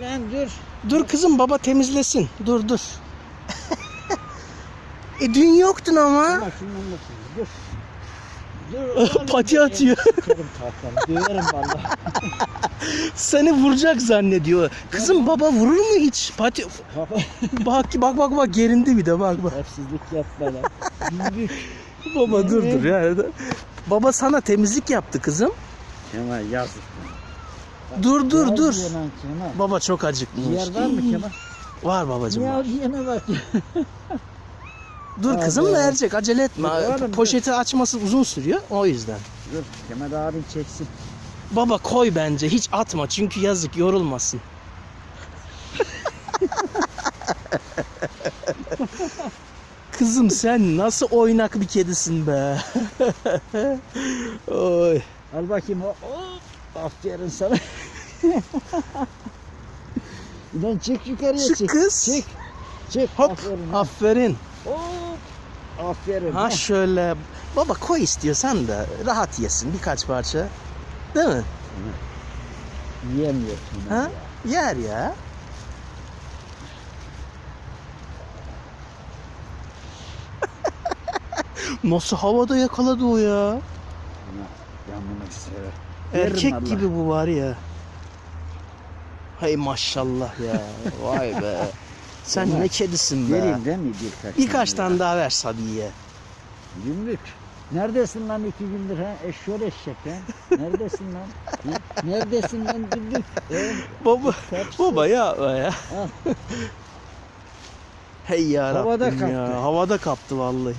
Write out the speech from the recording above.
Lan dur. Dur kızım baba temizlesin. Dur dur. e dün yoktun ama. Bakayım. Dur. Dur. Pati atıyor. Döverim valla. Seni vuracak zannediyor. Kızım baba vurur mu hiç? Pati bak bak bak bak gerindi bir de bak bak. Hepsizlik yapma lan. Baba dur dur ya. Baba sana temizlik yaptı kızım. Kemal yazık. Dur dur dur. Kemal. Baba çok acıkmış. Yer var mı Kemal? Var babacım Ya var. diyene bak. Dur kızım Abi. verecek acele etme. Dur oğlum, Poşeti açması uzun sürüyor o yüzden. Dur Kemal abin çeksin. Baba koy bence hiç atma çünkü yazık yorulmasın. Kızım sen nasıl oynak bir kedisin be. Oy. Al bakayım. Hop. Aferin sana. Lan çek yukarıya Çık çek. kız. Çek. Çek. Hop. Aferin. Aferin. Hop. Aferin. Ha şöyle. Baba koy istiyorsan da rahat yesin birkaç parça. Değil mi? Yiyemiyor Ha? ya. Yer ya. Nasıl havada yakaladı o ya? Ben bunu. Veririm Erkek gibi bu var ya. Hay maşallah ya. Vay be. Sen ne kedisin be. Vereyim değil mi birkaç Birkaç tane daha ver Sabiye. Gümrük. Neredesin lan iki gündür ha? Eşşoğlu eşek ha? Neredesin lan? Neredesin lan gümrük? Ee, Baba, baba ya ya. Al. Hey ya Havada Rabbim kaptı. ya. Havada kaptı vallahi.